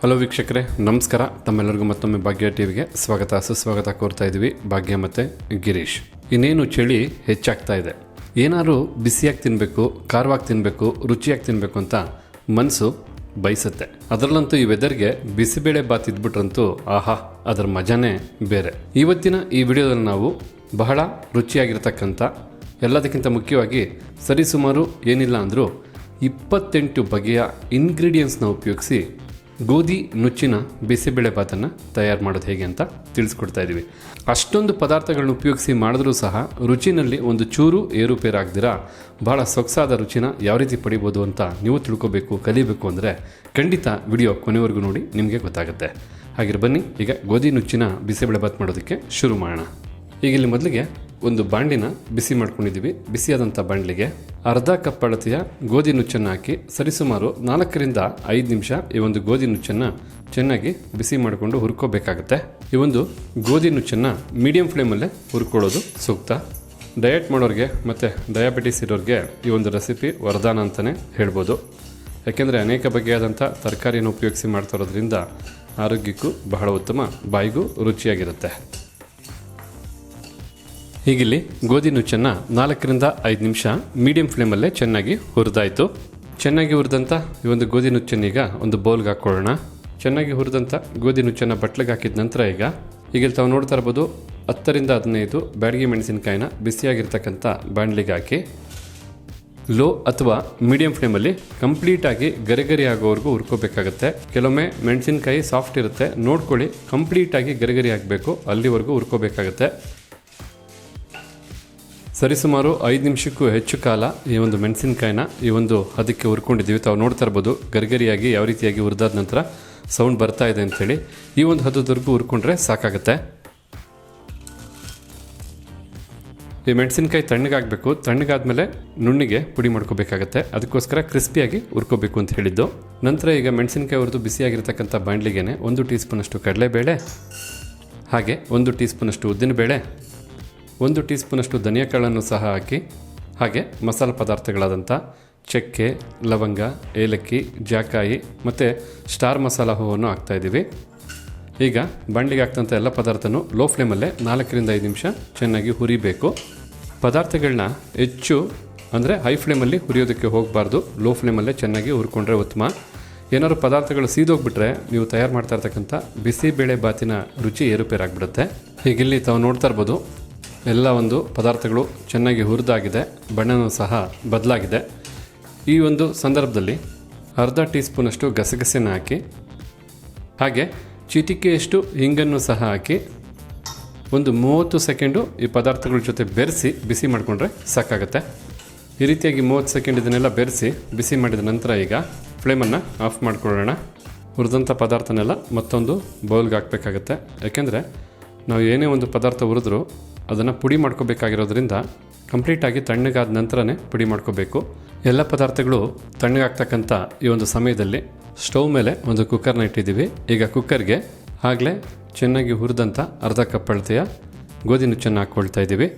Hello ವೀಕ್ಷಕರೇ. ನಮಸ್ಕಾರ. ತಮ್ಮೆಲ್ಲರಿಗೂ ಮತ್ತೊಮ್ಮೆ ಭಾಗ್ಯ ಟಿವಿಗೆ ಸ್ವಾಗತ, ಸುಸ್ವಾಗತ ಕೋರ್ತಾ ಇದ್ದೀವಿ ಭಾಗ್ಯ ಮತ್ತು ಗಿರೀಶ್. ಇನ್ನೇನು ಚಳಿ ಹೆಚ್ಚಾಗ್ತಾ ಇದೆ. ಏನಾದ್ರು ಬಿಸಿಯಾಗಿ ತಿನ್ನಬೇಕು ಖಾರವಾಗಿ ತಿನ್ನಬೇಕು ರುಚಿಯಾಗಿ ತಿನ್ನಬೇಕು ಅಂತ ಮನಸ್ಸು ಬಯಸುತ್ತೆ. ಅದರಲ್ಲಂತೂ ಈ ವೆದರ್ಗೆ ಬಿಸಿಬೇಳೆ ಬಾತ್ ಇದ್ಬಿಟ್ರಂತೂ ಆಹಾ, ಅದರ ಮಜಾನೇ ಬೇರೆ. ಇವತ್ತಿನ ಈ ವಿಡಿಯೋದಲ್ಲಿ ನಾವು ಬಹಳ ರುಚಿಯಾಗಿರ್ತಕ್ಕಂಥ, ಎಲ್ಲದಕ್ಕಿಂತ ಮುಖ್ಯವಾಗಿ ಸರಿಸುಮಾರು ಏನಿಲ್ಲ ಅಂದರೂ ಇಪ್ಪತ್ತೆಂಟು ಬಗೆಯ ಇಂಗ್ರೀಡಿಯೆಂಟ್ಸ್ನ ಉಪಯೋಗಿಸಿ ಗೋಧಿ ನುಚ್ಚಿನ ಬಿಸಿಬೇಳೆ ಭಾತನ್ನು ತಯಾರು ಮಾಡೋದು ಹೇಗೆ ಅಂತ ತಿಳಿಸ್ಕೊಡ್ತಾ ಇದ್ದೀವಿ ಅಷ್ಟೊಂದು ಪದಾರ್ಥಗಳನ್ನ ಉಪಯೋಗಿಸಿ ಮಾಡಿದ್ರೂ ಸಹ ರುಚಿನಲ್ಲಿ ಒಂದು ಚೂರು ಏರುಪೇರಾಗ್ದಿರ? ಬಹಳ ಸೊಗಸಾದ ರುಚಿನ ಯಾವ ರೀತಿ ಪಡಿಬೋದು ಅಂತ ನೀವು ತಿಳ್ಕೊಬೇಕು, ಕಲಿಬೇಕು ಅಂದರೆ ಖಂಡಿತ ವಿಡಿಯೋ ಕೊನೆವರೆಗೂ ನೋಡಿ, ನಿಮಗೆ ಗೊತ್ತಾಗುತ್ತೆ. ಹಾಗೆ ಬನ್ನಿ, ಈಗ ಗೋಧಿ ನುಚ್ಚಿನ ಬಿಸಿಬೇಳೆ ಭಾತ್ ಮಾಡೋದಕ್ಕೆ ಶುರು ಮಾಡೋಣ. ಈಗ ಇಲ್ಲಿ ಮೊದಲಿಗೆ ಒಂದು ಬಾಂಡಿನ ಬಿಸಿ ಮಾಡ್ಕೊಂಡಿದ್ದೀವಿ. ಬಿಸಿಯಾದಂಥ ಬಾಂಡ್ಲಿಗೆ ಅರ್ಧ ಕಪ್ ಅಳತೆಯ ಗೋಧಿ ನುಚ್ಚನ್ನು ಹಾಕಿ ಸರಿಸುಮಾರು ನಾಲ್ಕರಿಂದ ಐದು ನಿಮಿಷ ಈ ಒಂದು ಗೋಧಿ ನುಚ್ಚನ್ನು ಚೆನ್ನಾಗಿ ಬಿಸಿ ಮಾಡಿಕೊಂಡು ಹುರ್ಕೋಬೇಕಾಗತ್ತೆ. ಈ ಒಂದು ಗೋಧಿ ನುಚ್ಚನ್ನು ಮೀಡಿಯಂ ಫ್ಲೇಮಲ್ಲೇ ಹುರ್ಕೊಳ್ಳೋದು ಸೂಕ್ತ. ಡಯಟ್ ಮಾಡೋರಿಗೆ ಮತ್ತು ಡಯಾಬಿಟಿಸ್ ಇರೋರಿಗೆ ಈ ಒಂದು ರೆಸಿಪಿ ವರದಾನ ಅಂತಲೇ ಹೇಳ್ಬೋದು. ಯಾಕೆಂದರೆ ಅನೇಕ ಬಗೆಯಾದಂಥ ತರಕಾರಿಯನ್ನು ಉಪಯೋಗಿಸಿ ಮಾಡ್ತಾ ಇರೋದ್ರಿಂದ ಆರೋಗ್ಯಕ್ಕೂ ಬಹಳ ಉತ್ತಮ, ಬಾಯಿಗೂ ರುಚಿಯಾಗಿರುತ್ತೆ. ಹೀಗಿಲ್ಲಿ ಗೋಧಿ ನುಚ್ಚನ್ನು ನಾಲ್ಕರಿಂದ ಐದು ನಿಮಿಷ ಮೀಡಿಯಂ ಫ್ಲೇಮಲ್ಲೇ ಚೆನ್ನಾಗಿ ಹುರಿದಾಯಿತು. ಚೆನ್ನಾಗಿ ಹುರಿದಂಥ ಈ ಒಂದು ಗೋಧಿ ನುಚ್ಚನ್ನೀಗ ಒಂದು ಬೌಲ್ಗೆ ಹಾಕ್ಕೊಳ್ಳೋಣ. ಚೆನ್ನಾಗಿ ಹುರಿದಂಥ ಗೋಧಿ ನುಚ್ಚನ್ನು ಬಟ್ಲಿಗೆ ಹಾಕಿದ ನಂತರ ಈಗ ಈಗ ತಾವು ನೋಡ್ತಾ ಇರ್ಬೋದು ಹತ್ತರಿಂದ ಹದಿನೈದು ಬ್ಯಾಡಿಗೆ ಮೆಣಸಿನಕಾಯಿನ ಬಿಸಿಯಾಗಿರ್ತಕ್ಕಂಥ ಬಾಣಲಿಗೆ ಹಾಕಿ ಲೋ ಅಥವಾ ಮೀಡಿಯಂ ಫ್ಲೇಮಲ್ಲಿ ಕಂಪ್ಲೀಟಾಗಿ ಗರಿಗರಿ ಆಗೋವರೆಗೂ ಹುರ್ಕೋಬೇಕಾಗತ್ತೆ. ಕೆಲವೊಮ್ಮೆ ಮೆಣಸಿನಕಾಯಿ ಸಾಫ್ಟ್ ಇರುತ್ತೆ, ನೋಡ್ಕೊಳ್ಳಿ ಕಂಪ್ಲೀಟಾಗಿ ಗರಿಗರಿ ಆಗಬೇಕು, ಅಲ್ಲಿವರೆಗೂ ಹುರ್ಕೋಬೇಕಾಗತ್ತೆ. ಸರಿಸುಮಾರು ಐದು ನಿಮಿಷಕ್ಕೂ ಹೆಚ್ಚು ಕಾಲ ಈ ಒಂದು ಮೆಣಸಿನಕಾಯಿನ ಈ ಒಂದು ಅದಕ್ಕೆ ಹುರ್ಕೊಂಡಿದ್ದೀವಿ. ತಾವು ನೋಡ್ತಾ ಇರ್ಬೋದು, ಗರಿಗರಿಯಾಗಿ ಯಾವ ರೀತಿಯಾಗಿ ಹುರಿದಾದ ನಂತರ ಸೌಂಡ್ ಬರ್ತಾ ಇದೆ ಅಂಥೇಳಿ ಈ ಒಂದು ಹದದವರೆಗೂ ಹುರ್ಕೊಂಡ್ರೆ ಸಾಕಾಗುತ್ತೆ. ಈ ಮೆಣಸಿನಕಾಯಿ ತಣ್ಣಗಾಗಬೇಕು, ತಣ್ಣಗಾದ್ಮೇಲೆ ನುಣ್ಣಿಗೆ ಪುಡಿ ಮಾಡ್ಕೋಬೇಕಾಗತ್ತೆ. ಅದಕ್ಕೋಸ್ಕರ ಕ್ರಿಸ್ಪಿಯಾಗಿ ಹುರ್ಕೋಬೇಕು ಅಂತ ಹೇಳಿದ್ದು. ನಂತರ ಈಗ ಮೆಣಸಿನಕಾಯಿ ಹುರಿದು ಬಿಸಿಯಾಗಿರ್ತಕ್ಕಂಥ ಬಾಣಲಿಗೆನೆ ಒಂದು ಟೀ ಸ್ಪೂನಷ್ಟು ಕಡಲೆಬೇಳೆ, ಹಾಗೆ ಒಂದು ಟೀ ಸ್ಪೂನಷ್ಟು ಉದ್ದಿನಬೇಳೆ ಒಂದು ಟೀ ಸ್ಪೂನಷ್ಟು ಧನಿಯಾ ಕಾಳನ್ನು ಸಹ ಹಾಕಿ, ಹಾಗೆ ಮಸಾಲೆ ಪದಾರ್ಥಗಳಾದಂಥ ಚಕ್ಕೆ, ಲವಂಗ, ಏಲಕ್ಕಿ, ಜಾಕಾಯಿ ಮತ್ತು ಸ್ಟಾರ್ ಮಸಾಲ ಹೂವನ್ನು ಹಾಕ್ತಾಯಿದ್ದೀವಿ ಈಗ ಬಂಡಿಗೆ ಹಾಕ್ತಂಥ ಎಲ್ಲ ಪದಾರ್ಥನೂ ಲೋ ಫ್ಲೇಮಲ್ಲೇ ನಾಲ್ಕರಿಂದ ಐದು ನಿಮಿಷ ಚೆನ್ನಾಗಿ ಹುರಿಬೇಕು. ಪದಾರ್ಥಗಳನ್ನ ಹೆಚ್ಚು ಅಂದರೆ ಹೈ ಫ್ಲೇಮಲ್ಲಿ ಹುರಿಯೋದಕ್ಕೆ ಹೋಗಬಾರ್ದು. ಲೋ ಫ್ಲೇಮಲ್ಲೇ ಚೆನ್ನಾಗಿ ಹುರ್ಕೊಂಡ್ರೆ ಉತ್ತಮ. ಏನಾದ್ರು ಪದಾರ್ಥಗಳು ಸೀದೋಗ್ಬಿಟ್ರೆ ನೀವು ತಯಾರು ಮಾಡ್ತಾ ಇರ್ತಕ್ಕಂಥ ಬಿಸಿಬೇಳೆ ಬಾತಿನ ರುಚಿ ಏರುಪೇರಾಗ್ಬಿಡುತ್ತೆ. ಹೀಗಿಲ್ಲಿ ತಾವು ನೋಡ್ತಾ ಇರ್ಬೋದು. ಎಲ್ಲ ಒಂದು ಪದಾರ್ಥಗಳು ಚೆನ್ನಾಗಿ ಹುರಿದಾಗಿದೆ, ಬಣ್ಣನೂ ಸಹ ಬದಲಾಗಿದೆ. ಈ ಒಂದು ಸಂದರ್ಭದಲ್ಲಿ ಅರ್ಧ ಟೀ ಸ್ಪೂನಷ್ಟು ಗಸಗಸೆನ ಹಾಕಿ, ಹಾಗೆ ಚಿಟಿಕೆಯಷ್ಟು ಹಿಂಗನ್ನು ಸಹ ಹಾಕಿ ಒಂದು ಮೂವತ್ತು ಸೆಕೆಂಡು ಈ ಪದಾರ್ಥಗಳ ಜೊತೆ ಬೆರೆಸಿ ಬಿಸಿ ಮಾಡಿಕೊಂಡ್ರೆ ಸಾಕಾಗುತ್ತೆ. ಈ ರೀತಿಯಾಗಿ ಮೂವತ್ತು ಸೆಕೆಂಡ್ ಇದನ್ನೆಲ್ಲ ಬೆರೆಸಿ ಬಿಸಿ ಮಾಡಿದ ನಂತರ ಈಗ ಫ್ಲೇಮನ್ನು ಆಫ್ ಮಾಡಿಕೊಳ್ಳೋಣ. ಹುರಿದಂಥ ಪದಾರ್ಥನೆಲ್ಲ ಮತ್ತೊಂದು ಬೌಲ್ಗೆ ಹಾಕಬೇಕಾಗತ್ತೆ. ಯಾಕೆಂದರೆ ನಾವು ಏನೇ ಒಂದು ಪದಾರ್ಥ ಹುರಿದ್ರೂ ಅದನ್ನು ಪುಡಿ ಮಾಡ್ಕೋಬೇಕಾಗಿರೋದ್ರಿಂದ ಕಂಪ್ಲೀಟಾಗಿ ತಣ್ಣಗಾದ ನಂತರನೇ ಪುಡಿ ಮಾಡ್ಕೋಬೇಕು. ಎಲ್ಲ ಪದಾರ್ಥಗಳು ತಣ್ಣಗಾಗ್ತಕ್ಕಂಥ ಈ ಒಂದು ಸಮಯದಲ್ಲಿ ಸ್ಟವ್ ಮೇಲೆ ಒಂದು ಕುಕ್ಕರ್ನ ಇಟ್ಟಿದ್ದೀವಿ. ಈಗ ಕುಕ್ಕರ್ಗೆ ಆಗಲೇ ಚೆನ್ನಾಗಿ ಹುರಿದಂಥ ಅರ್ಧ ಕಪ್ ಅಳತೆಯ ಗೋಧಿ ನುಚ್ಚನ್ನು ಹಾಕ್ಕೊಳ್ತಾ ಇದ್ದೀವಿ.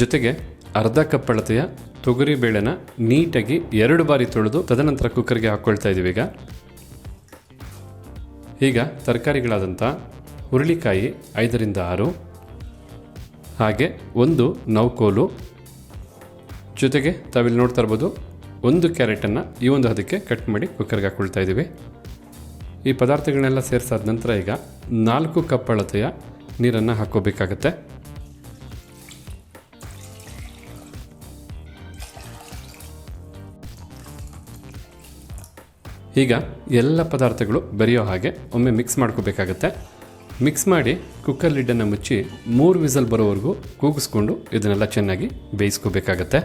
ಜೊತೆಗೆ ಅರ್ಧ ಕಪ್ ಅಳತೆಯ ತೊಗರಿ ಬೇಳೆನ ನೀಟಾಗಿ ಎರಡು ಬಾರಿ ತೊಳೆದು ತದನಂತರ ಕುಕ್ಕರ್ಗೆ ಹಾಕ್ಕೊಳ್ತಾ ಇದ್ದೀವಿ ಈಗ. ಈಗ ತರಕಾರಿಗಳಾದಂಥ ಹುರುಳಿಕಾಯಿ ಐದರಿಂದ ಆರು ಹಾಗೆ ಒಂದು ನೌಕೋಲು ಜೊತೆಗೆ ತಾವಿಲ್ಲಿ ನೋಡ್ತಾ ಇರ್ಬೋದು ಒಂದು ಕ್ಯಾರೆಟನ್ನು ಈ ಒಂದು ಹದಕ್ಕೆ ಕಟ್ ಮಾಡಿ ಕುಕ್ಕರ್ಗೆ ಹಾಕ್ಕೊಳ್ತಾ ಇದ್ದೀವಿ. ಈ ಪದಾರ್ಥಗಳನ್ನೆಲ್ಲ ಸೇರಿಸಾದ ನಂತರ ಈಗ ನಾಲ್ಕು ಕಪ್ ಅಳತೆಯ ನೀರನ್ನು ಹಾಕೋಬೇಕಾಗತ್ತೆ ಈಗ ಎಲ್ಲ ಪದಾರ್ಥಗಳು ಬೆರೆಯೋ ಹಾಗೆ ಒಮ್ಮೆ ಮಿಕ್ಸ್ ಮಾಡ್ಕೋಬೇಕಾಗತ್ತೆ. ಮಿಕ್ಸ್ ಮಾಡಿ ಕುಕ್ಕರ್ ಲಿಡ್ಡನ್ನು ಮುಚ್ಚಿ ಮೂರು ವಿಸಲ್ ಬರೋವರೆಗೂ ಕೂಗಿಸ್ಕೊಂಡು ಇದನ್ನೆಲ್ಲ ಚೆನ್ನಾಗಿ ಬೇಯಿಸ್ಕೋಬೇಕಾಗತ್ತೆ.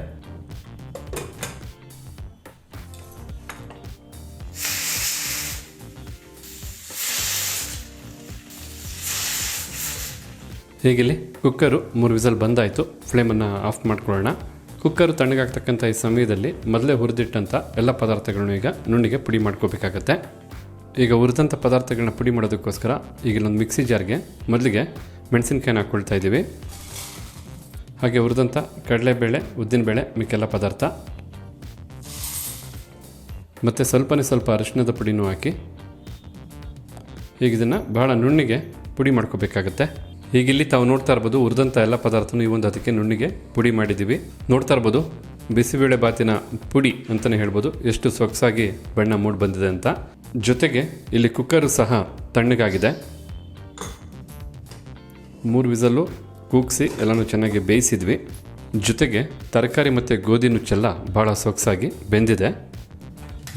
ಹೀಗಿಲ್ಲಿ ಕುಕ್ಕರು ಮೂರು ವಿಸಲ್ ಬಂದಾಯಿತು. ಫ್ಲೇಮನ್ನು ಆಫ್ ಮಾಡ್ಕೊಳ್ಳೋಣ. ಕುಕ್ಕರು ತಣ್ಣಗಾಗ್ತಕ್ಕಂಥ ಈ ಸಮಯದಲ್ಲಿ ಮೊದಲೇ ಹುರಿದಿಟ್ಟಂಥ ಎಲ್ಲ ಪದಾರ್ಥಗಳನ್ನು ಈಗ ನುಣ್ಣಿಗೆ ಪುಡಿ ಮಾಡ್ಕೋಬೇಕಾಗತ್ತೆ. ಈಗ ಹುರಿದಂಥ ಪದಾರ್ಥಗಳನ್ನ ಪುಡಿ ಮಾಡೋದಕ್ಕೋಸ್ಕರ ಈಗ ಇಲ್ಲೊಂದು ಮಿಕ್ಸಿ ಜಾರ್ಗೆ ಮೊದಲಿಗೆ ಮೆಣಸಿನ್ಕಾಯಿನ ಹಾಕ್ಕೊಳ್ತಾ ಇದ್ದೀವಿ. ಹಾಗೆ ಹುರಿದಂಥ ಕಡಲೆಬೇಳೆ, ಉದ್ದಿನಬೇಳೆ, ಮಿಕ್ಕೆಲ್ಲ ಪದಾರ್ಥ. ಮತ್ತು ಸ್ವಲ್ಪನೇ ಸ್ವಲ್ಪ ಅರಿಶಿಣದ ಪುಡಿನೂ ಹಾಕಿ ಈಗ ಇದನ್ನು ಬಹಳ ನುಣ್ಣಿಗೆ ಪುಡಿ ಮಾಡ್ಕೋಬೇಕಾಗತ್ತೆ. ಈಗ ಇಲ್ಲಿ ತಾವು ನೋಡ್ತಾ ಇರ್ಬೋದು ಹುರಿದಂಥ ಎಲ್ಲ ಪದಾರ್ಥನೂ ಈ ಒಂದು ಅದಕ್ಕೆ ನುಣ್ಣಿಗೆ ಪುಡಿ ಮಾಡಿದ್ದೀವಿ. ನೋಡ್ತಾ ಇರ್ಬೋದು ಬಿಸಿಬೇಳೆ ಬಾತಿನ ಪುಡಿ ಅಂತಲೇ ಹೇಳ್ಬೋದು. ಎಷ್ಟು ಸೊಗಸಾಗಿ ಬಣ್ಣ ಮೂಡಿ ಬಂದಿದೆ ಅಂತ. ಜೊತೆಗೆ ಇಲ್ಲಿ ಕುಕ್ಕರು ಸಹ ತಣ್ಣಗಾಗಿದೆ. ಮೂರು ವಿಸಲ್ಲು ಕೂಗಿಸಿ ಎಲ್ಲನೂ ಚೆನ್ನಾಗಿ ಬೇಯಿಸಿದ್ವಿ. ಜೊತೆಗೆ ತರಕಾರಿ ಮತ್ತು ಗೋಧಿ ನುಚ್ಚೆಲ್ಲ ಭಾಳ ಸೊಗಸಾಗಿ ಬೆಂದಿದೆ.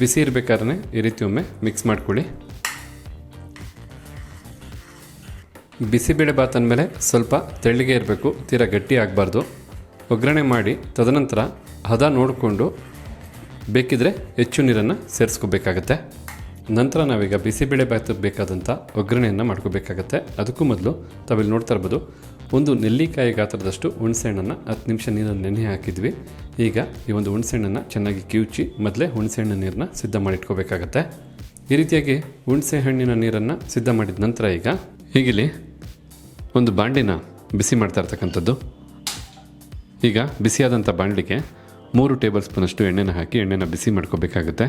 ಬಿಸಿ ಇರಬೇಕಾದ್ರೆ ಈ ರೀತಿ ಒಮ್ಮೆ ಮಿಕ್ಸ್ ಮಾಡ್ಕೊಳ್ಳಿ. ಬಿಸಿಬೇಳೆ ಬಾತ್ ಅಂದಮೇಲೆ ಸ್ವಲ್ಪ ತೆಳ್ಳಗೆ ಇರಬೇಕು, ತೀರಾ ಗಟ್ಟಿ ಆಗಬಾರ್ದು. ಒಗ್ಗರಣೆ ಮಾಡಿ ತದನಂತರ ಹದ ನೋಡಿಕೊಂಡು ಬೇಕಿದ್ರೆ ಹೆಚ್ಚು ನೀರನ್ನು ಸೇರಿಸ್ಕೋಬೇಕಾಗತ್ತೆ. ನಂತರ ನಾವೀಗ ಬಿಸಿಬೇಳೆ ಬಾತ್ ಬೇಕಾದಂಥ ಒಗ್ಗರಣೆಯನ್ನು ಮಾಡ್ಕೋಬೇಕಾಗತ್ತೆ. ಅದಕ್ಕೂ ಮೊದಲು ತಾವಿಲ್ಲಿ ನೋಡ್ತಾ ಇರ್ಬೋದು, ಒಂದು ನೆಲ್ಲಿಕಾಯಿ ಗಾತ್ರದಷ್ಟು ಹುಣಸೆಹಣ್ಣನ್ನು ಹತ್ತು ನಿಮಿಷ ನೀರನ್ನು ನೆನೆ ಹಾಕಿದ್ವಿ. ಈಗ ಈ ಒಂದು ಹುಣಸೆಹಣ್ಣನ್ನು ಚೆನ್ನಾಗಿ ಕಿವುಚಿ ಮೊದಲೇ ಹುಣಸೆಹಣ್ಣು ನೀರನ್ನ ಸಿದ್ಧ ಮಾಡಿಟ್ಕೋಬೇಕಾಗತ್ತೆ. ಈ ರೀತಿಯಾಗಿ ಹುಣಸೆ ಹಣ್ಣಿನ ನೀರನ್ನು ಸಿದ್ಧ ಮಾಡಿದ ನಂತರ ಈಗ ಹೀಗಿಲ್ಲಿ ಒಂದು ಬಾಂಡಿನ ಬಿಸಿ ಮಾಡ್ತಾ ಇರ್ತಕ್ಕಂಥದ್ದು. ಈಗ ಬಿಸಿಯಾದಂಥ ಬಾಂಡ್ಲಿಗೆ ಮೂರು ಟೇಬಲ್ ಸ್ಪೂನಷ್ಟು ಎಣ್ಣೆನ ಹಾಕಿ ಎಣ್ಣೆನ ಬಿಸಿ ಮಾಡ್ಕೋಬೇಕಾಗುತ್ತೆ.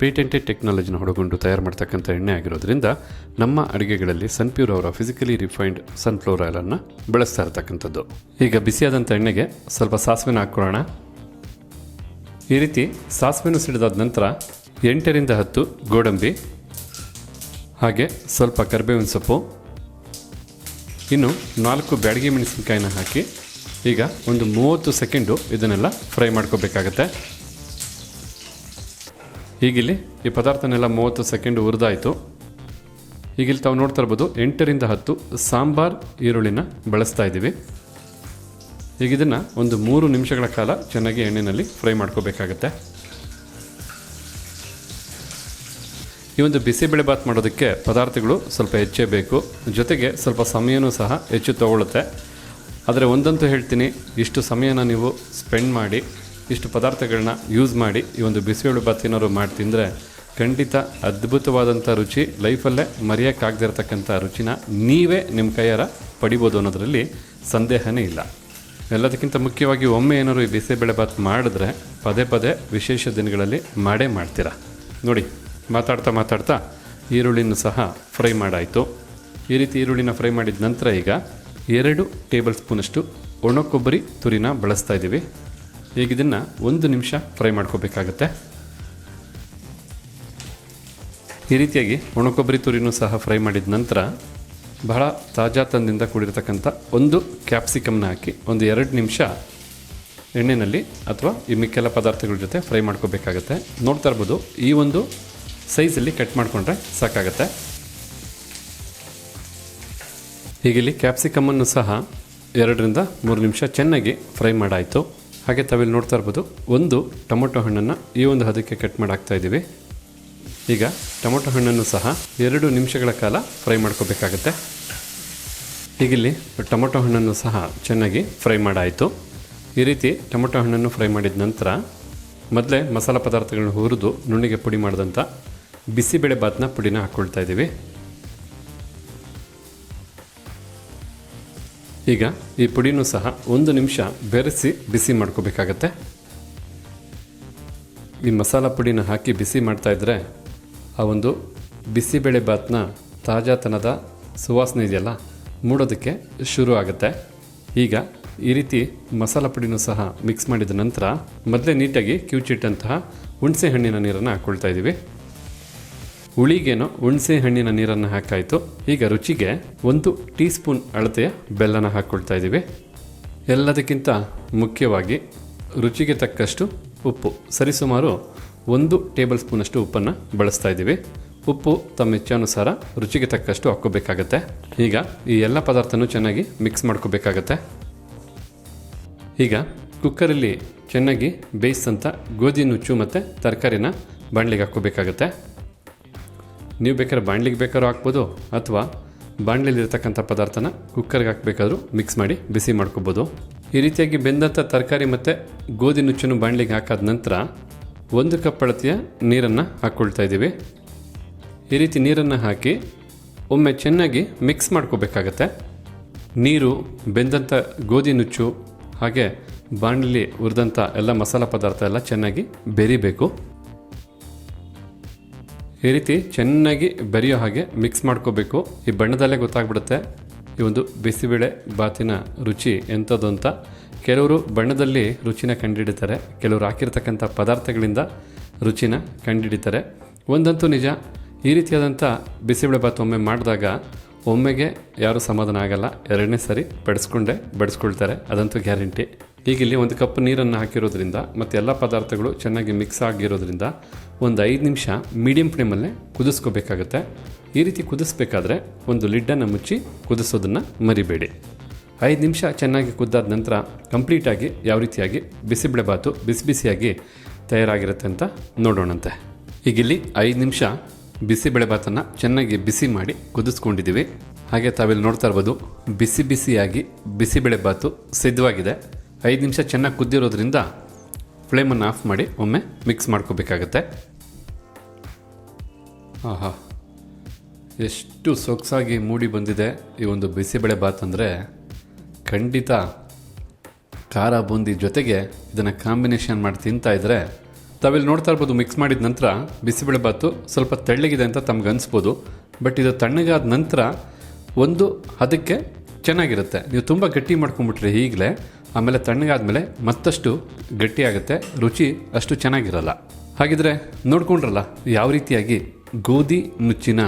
ಪೇಟೆಂಟೆಡ್ ಟೆಕ್ನಾಲಜಿನ ಹೊಡೆಗೊಂಡು ತಯಾರು ಮಾಡ್ತಕ್ಕಂಥ ಎಣ್ಣೆ ಆಗಿರೋದ್ರಿಂದ ನಮ್ಮ ಅಡುಗೆಗಳಲ್ಲಿ ಸನ್ಪ್ಯೂರ್ ಅವರ ಫಿಸಿಕಲಿ ರಿಫೈನ್ಡ್ ಸನ್ಫ್ಲವರ್ ಆಯಿಲನ್ನು ಬಳಸ್ತಾ ಇರ್ತಕ್ಕಂಥದ್ದು. ಈಗ ಬಿಸಿಯಾದಂಥ ಎಣ್ಣೆಗೆ ಸ್ವಲ್ಪ ಸಾಸಿವೆನ ಹಾಕ್ಕೊಳ್ಳೋಣ. ಈ ರೀತಿ ಸಾಸಿವೆನ ಸಿಡಿದಾದ ನಂತರ ಎಂಟರಿಂದ ಹತ್ತು ಗೋಡಂಬಿ, ಹಾಗೆ ಸ್ವಲ್ಪ ಕರಿಬೇವಿನ ಸೊಪ್ಪು, ಇನ್ನು ನಾಲ್ಕು ಬ್ಯಾಡಗಿ ಮೆಣಸಿನ್ಕಾಯಿನ ಹಾಕಿ ಈಗ ಒಂದು ಮೂವತ್ತು ಸೆಕೆಂಡು ಇದನ್ನೆಲ್ಲ ಫ್ರೈ ಮಾಡ್ಕೋಬೇಕಾಗತ್ತೆ. ಈಗಿಲ್ಲಿ ಈ ಪದಾರ್ಥನೆಲ್ಲ ಮೂವತ್ತು ಸೆಕೆಂಡ್ ಹುರಿದಾಯಿತು. ಈಗಿಲ್ಲಿ ತಾವು ನೋಡ್ತಾ ಇರ್ಬೋದು, ಎಂಟರಿಂದ ಹತ್ತು ಸಾಂಬಾರ್ ಈರುಳ್ಳಿನ ಬಳಸ್ತಾ ಇದ್ದೀವಿ. ಈಗ ಇದನ್ನು ಒಂದು ಮೂರು ನಿಮಿಷಗಳ ಕಾಲ ಚೆನ್ನಾಗಿ ಎಣ್ಣೆಯಲ್ಲಿ ಫ್ರೈ ಮಾಡ್ಕೋಬೇಕಾಗತ್ತೆ. ಈ ಒಂದು ಬಿಸಿಬೇಳೆಬಾತ್ ಮಾಡೋದಕ್ಕೆ ಪದಾರ್ಥಗಳು ಸ್ವಲ್ಪ ಹೆಚ್ಚೇ ಬೇಕು. ಜೊತೆಗೆ ಸ್ವಲ್ಪ ಸಮಯನೂ ಸಹ ಹೆಚ್ಚು ತಗೊಳ್ಳುತ್ತೆ ಆದರೆ ಒಂದಂತೂ ಹೇಳ್ತೀನಿ, ಇಷ್ಟು ಸಮಯನ ನೀವು ಸ್ಪೆಂಡ್ ಮಾಡಿ ಇಷ್ಟು ಪದಾರ್ಥಗಳನ್ನ ಯೂಸ್ ಮಾಡಿ ಈ ಒಂದು ಬಿಸಿಬೇಳೆ ಬಾತ್ ಏನಾದ್ರು ಮಾಡಿ ತಿಂದರೆ ಖಂಡಿತ ಅದ್ಭುತವಾದಂಥ ರುಚಿ, ಲೈಫಲ್ಲೇ ಮರೆಯೋಕ್ಕಾಗದಿರ್ತಕ್ಕಂಥ ರುಚಿನ ನೀವೇ ನಿಮ್ಮ ಕೈಯಾರ ಪಡಿಬೋದು ಅನ್ನೋದರಲ್ಲಿ ಸಂದೇಹನೇ ಇಲ್ಲ. ಎಲ್ಲದಕ್ಕಿಂತ ಮುಖ್ಯವಾಗಿ ಒಮ್ಮೆ ಏನಾದ್ರು ಈ ಬಿಸಿಬೇಳೆ ಬಾತ್ ಮಾಡಿದ್ರೆ ಪದೇ ಪದೇ ವಿಶೇಷ ದಿನಗಳಲ್ಲಿ ಮಾಡೇ ಮಾಡ್ತೀರಾ? ನೋಡಿ, ಮಾತಾಡ್ತಾ ಮಾತಾಡ್ತಾ ಈರುಳ್ಳಿನೂ ಸಹ ಫ್ರೈ ಮಾಡಾಯಿತು. ಈ ರೀತಿ ಈರುಳ್ಳಿನ ಫ್ರೈ ಮಾಡಿದ ನಂತರ ಈಗ ಎರಡು ಟೇಬಲ್ ಸ್ಪೂನಷ್ಟು ಒಣ ಕೊಬ್ಬರಿ ತುರಿನ ಬಳಸ್ತಾ ಇದ್ದೀವಿ. ಈಗ ಇದನ್ನು ಒಂದು ನಿಮಿಷ ಫ್ರೈ ಮಾಡ್ಕೋಬೇಕಾಗತ್ತೆ? ಈ ರೀತಿಯಾಗಿ ಒಣಕೊಬ್ಬರಿ ತುರಿನೂ ಸಹ ಫ್ರೈ ಮಾಡಿದ ನಂತರ ಬಹಳ ತಾಜಾತನದಿಂದ ಕೂಡಿರತಕ್ಕಂಥ ಒಂದು ಕ್ಯಾಪ್ಸಿಕಮ್ನ ಹಾಕಿ ಒಂದು ಎರಡು ನಿಮಿಷ ಎಣ್ಣೆಯಲ್ಲಿ ಅಥವಾ ಈ ಮಿಕ್ಕೆಲ್ಲ ಪದಾರ್ಥಗಳ ಜೊತೆ ಫ್ರೈ ಮಾಡ್ಕೋಬೇಕಾಗತ್ತೆ. ನೋಡ್ತಾ ಇರ್ಬೋದು, ಈ ಒಂದು ಸೈಜಲ್ಲಿ ಕಟ್ ಮಾಡಿಕೊಂಡ್ರೆ ಸಾಕಾಗತ್ತೆ. ಹೀಗಿಲ್ಲಿ ಕ್ಯಾಪ್ಸಿಕಮ್ಮನ್ನು ಸಹ ಎರಡರಿಂದ ಮೂರು ನಿಮಿಷ ಚೆನ್ನಾಗಿ ಫ್ರೈ ಮಾಡಾಯಿತು. ಹಾಗೆ ತಾವಿಲ್ಲಿ ನೋಡ್ತಾ ಇರ್ಬೋದು, ಒಂದು ಟೊಮೊಟೊ ಹಣ್ಣನ್ನು ಈ ಒಂದು ಹದಕ್ಕೆ ಕಟ್ ಮಾಡಾಕ್ತಾ ಇದ್ದೀವಿ. ಈಗ ಟೊಮೊಟೊ ಹಣ್ಣನ್ನು ಸಹ ಎರಡು ನಿಮಿಷಗಳ ಕಾಲ ಫ್ರೈ ಮಾಡ್ಕೋಬೇಕಾಗತ್ತೆ. ಹೀಗಿಲ್ಲಿ ಟೊಮೊಟೊ ಹಣ್ಣನ್ನು ಸಹ ಚೆನ್ನಾಗಿ ಫ್ರೈ ಮಾಡಾಯಿತು. ಈ ರೀತಿ ಟೊಮೊಟೊ ಹಣ್ಣನ್ನು ಫ್ರೈ ಮಾಡಿದ ನಂತರ ಮೊದಲೇ ಮಸಾಲೆ ಪದಾರ್ಥಗಳನ್ನ ಹುರಿದು ನುಣ್ಣಿಗೆ ಪುಡಿ ಮಾಡಿದಂಥ ಬಿಸಿಬೇಳೆ ಬಾತ್ನ ಪುಡಿನ ಹಾಕ್ಕೊಳ್ತಾ ಇದ್ದೀವಿ. ಈಗ ಈ ಪುಡಿನೂ ಸಹ ಒಂದು ನಿಮಿಷ ಬೆರೆಸಿ ಬಿಸಿ ಮಾಡ್ಕೋಬೇಕಾಗತ್ತೆ. ಈ ಮಸಾಲ ಪುಡಿನ ಹಾಕಿ ಬಿಸಿ ಮಾಡ್ತಾ ಇದ್ರೆ ಆ ಒಂದು ಬಿಸಿಬೇಳೆ ಬಾತ್ನ ತಾಜಾತನದ ಸುವಾಸನೆ ಇದೆಯಲ್ಲ, ಮೂಡೋದಕ್ಕೆ ಶುರು ಆಗುತ್ತೆ. ಈಗ ಈ ರೀತಿ ಮಸಾಲ ಪುಡಿನೂ ಸಹ ಮಿಕ್ಸ್ ಮಾಡಿದ ನಂತರ ಮೊದಲೇ ನೀಟಾಗಿ ಕಿವುಚಿಟ್ಟಂತಹ ಹುಣಸೆ ಹಣ್ಣಿನ ನೀರನ್ನು ಹಾಕ್ಕೊಳ್ತಾ ಇದ್ದೀವಿ ಹುಳಿಗೇನೋ ಹುಣಸೆ ಹಣ್ಣಿನ ನೀರನ್ನು ಹಾಕಾಯಿತು ಈಗ ರುಚಿಗೆ ಒಂದು ಟೀ ಸ್ಪೂನ್ ಅಳತೆಯ ಬೆಲ್ಲನ ಹಾಕ್ಕೊಳ್ತಾ ಇದ್ದೀವಿ ಎಲ್ಲದಕ್ಕಿಂತ ಮುಖ್ಯವಾಗಿ ರುಚಿಗೆ ತಕ್ಕಷ್ಟು ಉಪ್ಪು. ಸರಿಸುಮಾರು ಒಂದು ಟೇಬಲ್ ಸ್ಪೂನಷ್ಟು ಉಪ್ಪನ್ನು ಬಳಸ್ತಾ ಇದ್ದೀವಿ ಉಪ್ಪು ತಮ್ಮ ಇಚ್ಛಾನುಸಾರ ರುಚಿಗೆ ತಕ್ಕಷ್ಟು ಹಾಕ್ಕೋಬೇಕಾಗತ್ತೆ. ಈಗ ಈ ಎಲ್ಲ ಪದಾರ್ಥನೂ ಚೆನ್ನಾಗಿ ಮಿಕ್ಸ್ ಮಾಡ್ಕೋಬೇಕಾಗತ್ತೆ. ಈಗ ಕುಕ್ಕರಲ್ಲಿ ಚೆನ್ನಾಗಿ ಬೇಯಿಸಿದಂಥ ಗೋಧಿ ನುಚ್ಚು ಮತ್ತು ತರಕಾರಿನ ಬಾಣಲಿಗೆ ಹಾಕ್ಕೋಬೇಕಾಗತ್ತೆ. ನೀವು ಬೇಕಾದ್ರೆ ಬಾಣ್ಲಿಗೆ ಬೇಕಾದ್ರೂ ಹಾಕ್ಬೋದು ಅಥವಾ ಬಾಣಲಿಲಿರ್ತಕ್ಕಂಥ ಪದಾರ್ಥನ ಕುಕ್ಕರ್ಗೆ ಹಾಕಬೇಕಾದ್ರೂ ಮಿಕ್ಸ್ ಮಾಡಿ ಬಿಸಿ ಮಾಡ್ಕೋಬೋದು. ಈ ರೀತಿಯಾಗಿ ಬೆಂದಂಥ ತರಕಾರಿ ಮತ್ತು ಗೋಧಿ ನುಚ್ಚನ್ನು ಬಾಣಲಿಗೆ ಹಾಕಾದ ನಂತರ ಒಂದು ಕಪ್ ಅಳತೆಯ ನೀರನ್ನು ಹಾಕ್ಕೊಳ್ತಾ ಇದ್ದೀವಿ. ಈ ರೀತಿ ನೀರನ್ನು ಹಾಕಿ ಒಮ್ಮೆ ಚೆನ್ನಾಗಿ ಮಿಕ್ಸ್ ಮಾಡ್ಕೋಬೇಕಾಗತ್ತೆ. ನೀರು, ಬೆಂದಂಥ ಗೋಧಿ ನುಚ್ಚು, ಹಾಗೆ ಬಾಣಲಿ ಹುರಿದಂಥ ಎಲ್ಲ ಮಸಾಲ ಪದಾರ್ಥ ಎಲ್ಲ ಚೆನ್ನಾಗಿ ಬೆರಿಬೇಕು. ಈ ರೀತಿ ಚೆನ್ನಾಗಿ ಬೆರೆಯೋ ಹಾಗೆ ಮಿಕ್ಸ್ ಮಾಡ್ಕೋಬೇಕು. ಈ ಬಣ್ಣದಲ್ಲೇ ಗೊತ್ತಾಗ್ಬಿಡುತ್ತೆ ಈ ಒಂದು ಬಿಸಿಬೇಳೆ ಬಾತಿನ ರುಚಿ ಎಂಥದ್ದು ಅಂತ. ಕೆಲವರು ಬಣ್ಣದಲ್ಲಿ ರುಚಿನ ಕಂಡುಹಿಡಿತಾರೆ ಕೆಲವರು ಹಾಕಿರ್ತಕ್ಕಂಥ ಪದಾರ್ಥಗಳಿಂದ ರುಚಿನ ಕಂಡುಹಿಡಿತಾರೆ ಒಂದಂತೂ ನಿಜ, ಈ ರೀತಿಯಾದಂಥ ಬಿಸಿಬೇಳೆ ಬಾತ್ ಒಮ್ಮೆ ಮಾಡಿದಾಗ ಒಮ್ಮೆಗೆ ಯಾರೂ ಸಮಾಧಾನ ಆಗಲ್ಲ. ಎರಡನೇ ಸರಿ ಬಡಿಸ್ಕೊಂಡೆ, ಬಡಿಸ್ಕೊಳ್ತಾರೆ, ಅದಂತೂ ಗ್ಯಾರಂಟಿ. ಇಲ್ಲಿ ಒಂದು ಕಪ್ ನೀರನ್ನು ಹಾಕಿರೋದ್ರಿಂದ ಮತ್ತು ಎಲ್ಲ ಪದಾರ್ಥಗಳು ಚೆನ್ನಾಗಿ ಮಿಕ್ಸ್ ಆಗಿರೋದ್ರಿಂದ ಒಂದು ಐದು ನಿಮಿಷ ಮೀಡಿಯಂ ಫ್ಲೇಮಲ್ಲೇ ಕುದಿಸ್ಕೋಬೇಕಾಗತ್ತೆ. ಈ ರೀತಿ ಕುದಿಸ್ಬೇಕಾದ್ರೆ ಒಂದು ಲಿಡ್ಡನ್ನು ಮುಚ್ಚಿ ಕುದಿಸೋದನ್ನು ಮರಿಬೇಡಿ. ಐದು ನಿಮಿಷ ಚೆನ್ನಾಗಿ ಕುದ್ದಾದ ನಂತರ ಕಂಪ್ಲೀಟಾಗಿ ಯಾವ ರೀತಿಯಾಗಿ ಬಿಸಿಬೇಳೆಬಾತು ಬಿಸಿ ಬಿಸಿಯಾಗಿ ತಯಾರಾಗಿರುತ್ತೆ ಅಂತ ನೋಡೋಣಂತೆ. ಈಗಿಲ್ಲಿ ಐದು ನಿಮಿಷ ಬಿಸಿಬೇಳೆಬಾತನ್ನು ಚೆನ್ನಾಗಿ ಬಿಸಿ ಮಾಡಿ ಕುದಿಸ್ಕೊಂಡಿದ್ದೀವಿ. ಹಾಗೆ ತಾವಿಲ್ಲಿ ನೋಡ್ತಾ ಇರ್ಬೋದು ಬಿಸಿ ಬಿಸಿಯಾಗಿ ಬಿಸಿಬೇಳೆಬಾತು ಸಿದ್ಧವಾಗಿದೆ. ಐದು ನಿಮಿಷ ಚೆನ್ನಾಗಿ ಕುದ್ದಿರೋದ್ರಿಂದ ಫ್ಲೇಮನ್ನು ಆಫ್ ಮಾಡಿ ಒಮ್ಮೆ ಮಿಕ್ಸ್ ಮಾಡ್ಕೋಬೇಕಾಗತ್ತೆ. ಆಹಾ. ಎಷ್ಟು ಸೊಗಸಾಗಿ ಮೂಡಿ ಬಂದಿದೆ ಈ ಒಂದು ಬಿಸಿಬೇಳೆ ಬಾತ್ ಅಂದರೆ. ಖಂಡಿತ ಖಾರ ಬೂಂದಿ ಜೊತೆಗೆ ಇದನ್ನು ಕಾಂಬಿನೇಷನ್ ಮಾಡಿ ತಿಂತಾ ಇದ್ದರೆ ತಾವಿಲ್ಲಿ ನೋಡ್ತಾ ಇರ್ಬೋದು ಮಿಕ್ಸ್ ಮಾಡಿದ ನಂತರ ಬಿಸಿಬೇಳೆ ಬಾತು ಸ್ವಲ್ಪ ತೆಳ್ಳಗಿದೆ ಅಂತ ತಮ್ಗೆ ಅನಿಸ್ಬೋದು. ಬಟ್ ಇದು ತಣ್ಣಗಾದ ನಂತರ ಒಂದು ಅದಕ್ಕೆ ಚೆನ್ನಾಗಿರುತ್ತೆ. ನೀವು ತುಂಬ ಗಟ್ಟಿ ಮಾಡ್ಕೊಂಬಿಟ್ರೆ ಈಗಲೇ. ಆಮೇಲೆ ತಣ್ಣಗಾದ್ಮೇಲೆ ಮತ್ತಷ್ಟು ಗಟ್ಟಿಯಾಗುತ್ತೆ, ರುಚಿ ಅಷ್ಟು ಚೆನ್ನಾಗಿರಲ್ಲ. ಹಾಗಿದ್ರೆ ನೋಡ್ಕೊಂಡ್ರಲ್ಲ, ಯಾವ ರೀತಿಯಾಗಿ ಗೋಧಿ ನುಚ್ಚಿನ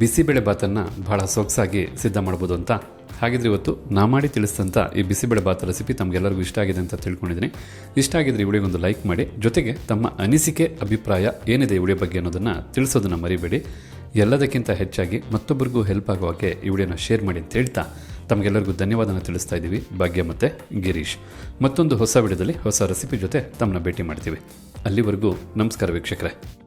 ಬಿಸಿಬೇಳೆ ಬಾತನ್ನು ಬಹಳ ಸೊಗಸಾಗಿ ಸಿದ್ಧ ಮಾಡ್ಬೋದು ಅಂತ. ಹಾಗಿದ್ರೆ ಇವತ್ತು ನಾ ಮಾಡಿ ತಿಳಿಸಿದಂಥ ಈ ಬಿಸಿಬೇಳೆ ಬಾತ್ ರೆಸಿಪಿ ತಮಗೆಲ್ಲರಿಗೂ ಇಷ್ಟ ಆಗಿದೆ ಅಂತ ತಿಳ್ಕೊಂಡಿದ್ದೀನಿ. ಇಷ್ಟ ಆಗಿದ್ರೆ ಈ ವಿಡಿಯೋಗೊಂದು ಲೈಕ್ ಮಾಡಿ, ಜೊತೆಗೆ ತಮ್ಮ ಅನಿಸಿಕೆ, ಅಭಿಪ್ರಾಯ ಏನಿದೆ ಈ ವಿಡಿಯೋ ಬಗ್ಗೆ ಅನ್ನೋದನ್ನು ತಿಳಿಸೋದನ್ನು ಮರಿಬೇಡಿ. ಎಲ್ಲದಕ್ಕಿಂತ ಹೆಚ್ಚಾಗಿ ಮತ್ತೊಬ್ಬರಿಗೂ ಹೆಲ್ಪ್ ಆಗುವಾಗೆ ಈ ವಿಡಿಯೋನ ಶೇರ್ ಮಾಡಿ ಅಂತ ಹೇಳ್ತಾ ತಮಗೆಲ್ಲರಿಗೂ ಧನ್ಯವಾದನ ತಿಳಿಸ್ತಾ ಇದ್ದೀವಿ. ಭಾಗ್ಯ ಮತ್ತು ಗಿರೀಶ್. ಮತ್ತೊಂದು ಹೊಸ ವಿಡಿಯೋದಲ್ಲಿ ಹೊಸ ರೆಸಿಪಿ ಜೊತೆ ತಮ್ಮನ್ನ ಭೇಟಿ ಮಾಡ್ತೀವಿ. ಅಲ್ಲಿವರೆಗೂ ನಮಸ್ಕಾರ ವೀಕ್ಷಕರೇ.